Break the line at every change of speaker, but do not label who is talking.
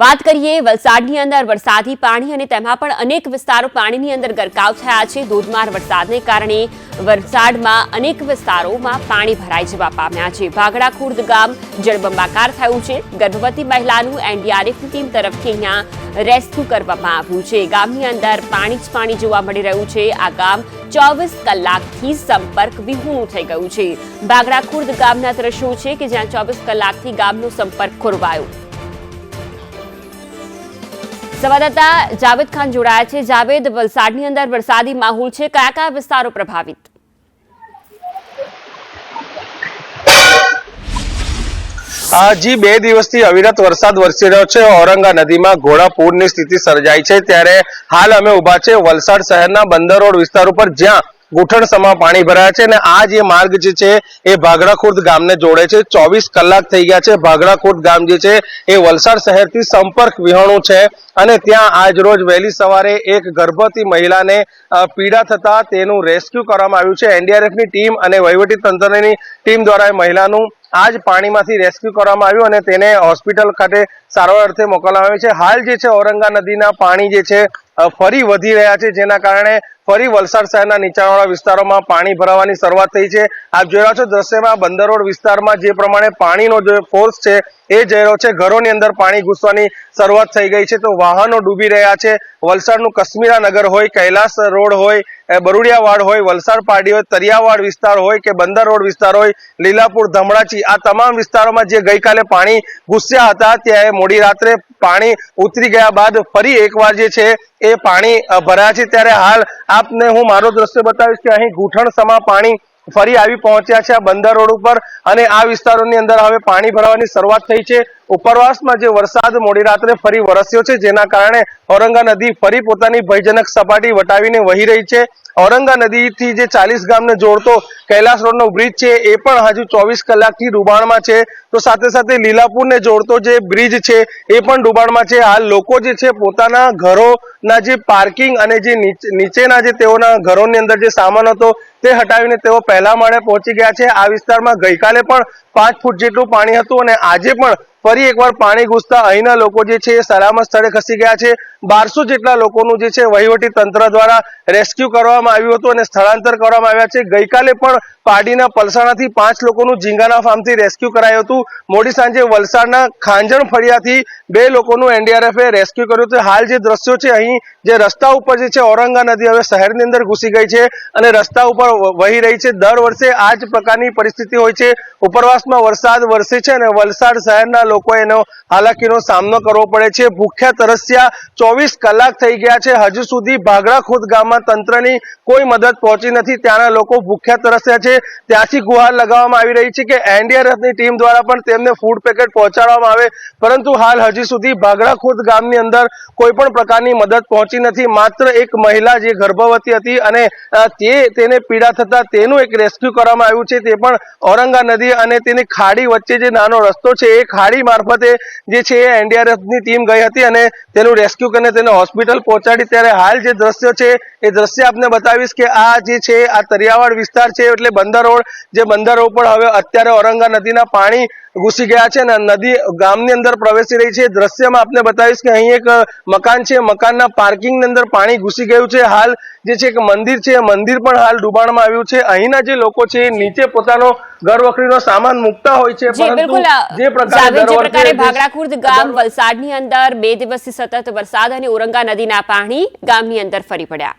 વાત કરીએ વલસાડની અંદર, વરસાદી પાણી અને તેમાં પણ અનેક વિસ્તારો પાણીની અંદર ગરકાવ થયા છે. ધોધમાર વરસાદને કારણે વલસાડમાં અનેક વિસ્તારોમાં પાણી ભરાઈ જવા પામ્યા છે. ભાગડા ખુર્દ ગામ જળબંબાકાર થયું છે. ગર્ભવતી મહિલાનું એનડીઆરએફની ટીમ તરફથી અહીંયા રેસ્ક્યુ કરવામાં આવ્યું છે. ગામની અંદર પાણી જ પાણી જોવા મળી રહ્યું છે. આ ગામ ચોવીસ કલાકથી સંપર્ક વિહોણું થઈ ગયું છે. ભાગડા ખુર્દ ગામના દ્રશ્યો છે કે જ્યાં ચોવીસ કલાકથી ગામનો સંપર્ક ખોરવાયો. સંવાદદાતા જાવેદ ખાન જોડાયા છે. જાવેદ, વલસાડની અંદર વરસાદી માહોલ છે. કયા કયા વિસ્તારો પ્રભાવિત?
આ જી બે દિવસથી અવિરત વરસાદ વરસી રહ્યો છે. ઔરંગા નદીમાં ઘોડા પૂરની સ્થિતિ સર્જાઈ છે. ત્યારે હાલ અમે ઊભા છે વલસાડ શહેરના બંદર રોડ વિસ્તાર ઉપર, જ્યાં ગુઠણસમાં પાણી ભરાયા છે અને આ જે માર્ગ જે છે એ ભાગડા ખુર્દ ગામને જોડે છે. ચોવીસ કલાક થઈ ગયા છે. ભાગડા ખુર્દ ગામ જે છે એ વલસાડ શહેરથી સંપર્ક વિહોણું છે અને ત્યાં આજ રોજ વહેલી સવારે એક ગર્ભવતી મહિલાને પીડા થતા તેનું રેસ્ક્યુ કરવામાં આવ્યું છે. એનડીઆરએફની ટીમ અને વહીવટી તંત્રની ટીમ દ્વારા એ આજ પાણીમાંથી રેસ્ક્યુ કરવામાં આવ્યું અને તેને હોસ્પિટલ ખાતે સારવાર અર્થે મોકલવામાં આવી છે. હાલ જે છે, ઔરંગા નદીના પાણી જે છે ફરી વધી રહ્યા છે, જેના કારણે ફરી વલસાડ શહેરના નીચાણવાળા વિસ્તારોમાં પાણી ભરાવાની શરૂઆત થઈ છે. આપ જોઈ રહ્યા છો દ્રશ્યમાં બંદર રોડ વિસ્તારમાં જે પ્રમાણે પાણીનો જે ફોર્સ છે, એ જઈ રહ્યો છે. ઘરોની અંદર પાણી ઘૂસવાની શરૂઆત થઈ ગઈ છે. તો વાહનો ડૂબી રહ્યા છે. વલસાડનું કશ્મીરા નગર હોય, કૈલાસ રોડ હોય બરુડિયાવાડ હોય વલસાડ પાડી હોય, તરિયાવાડ વિસ્તાર હોય કે બંદર રોડ વિસ્તાર હોય, લીલાપુર, ધમડાચી, આ તમામ વિસ્તારોમાં જે ગઈકાલે પાણી ઘૂસ્યા હતા, ત્યાં મોડી રાત્રે પાણી ઉતરી ગયા બાદ ફરી એકવાર જે છે એ પાણી ભરાયા છે. ત્યારે હાલ આપને હું મારો દ્રશ્ય બતાવીશ કે અહીં ગૂંઠણ સમા પાણી ફરી આવી પહોંચ્યા છે આ બંદર રોડ ઉપર અને આ વિસ્તારોની અંદર હવે પાણી ભરાવાની શરૂઆત થઈ છે. ઉપરવાસમાં જે વરસાદ મોડી રાત્રે ફરી વરસ્યો છે, જેના કારણે ઔરંગા નદી ફરી પોતાની ભયજનક સપાટી વટાવીને વહી રહી છે. ઔરંગા નદીથી જે ચાલીસ ગામને જોડતો કૈલાસ રોડનો બ્રિજ છે, એ પણ હજુ ચોવીસ કલાકથી ડુબાણમાં છે. તો સાથે સાથે લીલાપુરને જોડતો જે બ્રિજ છે, એ પણ ડુબાણમાં છે. હાલ લોકો જે છે, પોતાના ઘરોના જે પાર્કિંગ અને જે નીચેના જે તેઓના ઘરોની અંદર જે સામાન હતો, તે હટાવીને તેઓ પહેલા માળે પહોંચી ગયા છે. આ વિસ્તારમાં ગઈકાલે પણ પાંચ ફૂટ જેટલું પાણી હતું અને આજે પણ ફરી એકવાર પાણી ઘૂસતા અહીંના લોકો જે છે એ સલામત સ્થળે ખસી ગયા છે. બારસો જેટલા લોકોનું જે છે વહીવટી તંત્ર દ્વારા રેસ્ક્યુ કરવામાં આવ્યું હતું અને સ્થળાંતર કરવામાં આવ્યા છે. ગઈકાલે પણ પાડીના પલસાણાથી પાંચ લોકોનું ઝીંગાના ફાર્મથી રેસ્ક્યુ કરાયું હતું. મોડી સાંજે વલસાડના ખાંજણ ફળિયાથી બે લોકોનું એનડીઆરએફે રેસ્ક્યુ કર્યું હતું. હાલ જે દ્રશ્યો છે અહીં, જે રસ્તા ઉપર જે છે ઔરંગા નદી હવે શહેરની અંદર ઘૂસી ગઈ છે અને રસ્તા ઉપર વહી રહી છે. દર વર્ષે આ જ પ્રકારની પરિસ્થિતિ હોય છે. ઉપરવાસમાં વરસાદ વરસે છે અને વલસાડ શહેરના લોકો એનો હાલાકીનો સામનો કરવો પડે છે. ભૂખ્યા તરસ્યા ચોવીસ કલાક થઈ ગયા છે. હજુ સુધી ભાગડા ખુદ ગામમાં તંત્રની કોઈ મદદ પહોંચી નથી. ત્યાંના લોકો ભૂખ્યા તરસ્યા છે. ત્યાંથી ગુહાર લગાવવામાં આવી રહી છે કે એનડીઆરએફની ટીમ દ્વારા પણ તેમને ફૂડ પેકેટ પહોંચાડવામાં આવે. પરંતુ હાલ હજી સુધી ભાગડા ગામની અંદર કોઈ પણ પ્રકારની મદદ પહોંચી નથી. માત્ર એક મહિલા જે ગર્ભવતી હતી અને તે તેને પીડા થતા તેનું એક રેસ્ક્યુ કરવામાં આવ્યું છે. તે પણ ઔરંગા નદી અને તેની ખાડી વચ્ચે જે નાનો રસ્તો છે, એ ખાડી મારફતે જે છે એ એનડીઆરએફની ટીમ ગઈ હતી અને તેનું રેસ્ક્યુ કરીને તેને હોસ્પિટલ પહોંચાડી. ત્યારે હાલ જે દ્રશ્ય છે, એ દ્રશ્ય આપને બતાવીશ કે આ જે છે, આ તરિયાવાડ વિસ્તાર છે, એટલે બંદર રોડ. જે બંદર રોડ પર હવે અત્યારે ઔરંગા નદીના પાણી ઘૂસી ગયા છે અને નદી ગામની અંદર પ્રવેશી રહી છે. દ્રશ્યમાં આપને બતાવીશ કે અહીં એક મકાન છે. મકાનના પાર્કિંગની અંદર પાણી ઘૂસી ગયું છે. હાલ જે છે એક મંદિર છે. મંદિર પણ હાલ ડૂબાણમાં આવ્યું છે. અહીંના જે લોકો છે નીચે પોતાનો ઘર વખરીનો સામાન મૂકતા હોય છે.
અ,
જે પ્રકારે
ગામ વલસાડની અંદર બે દિવસથી સતત વરસાદ અને ઔરંગા નદીના પાણી ગામની અંદર ફરી પડ્યા.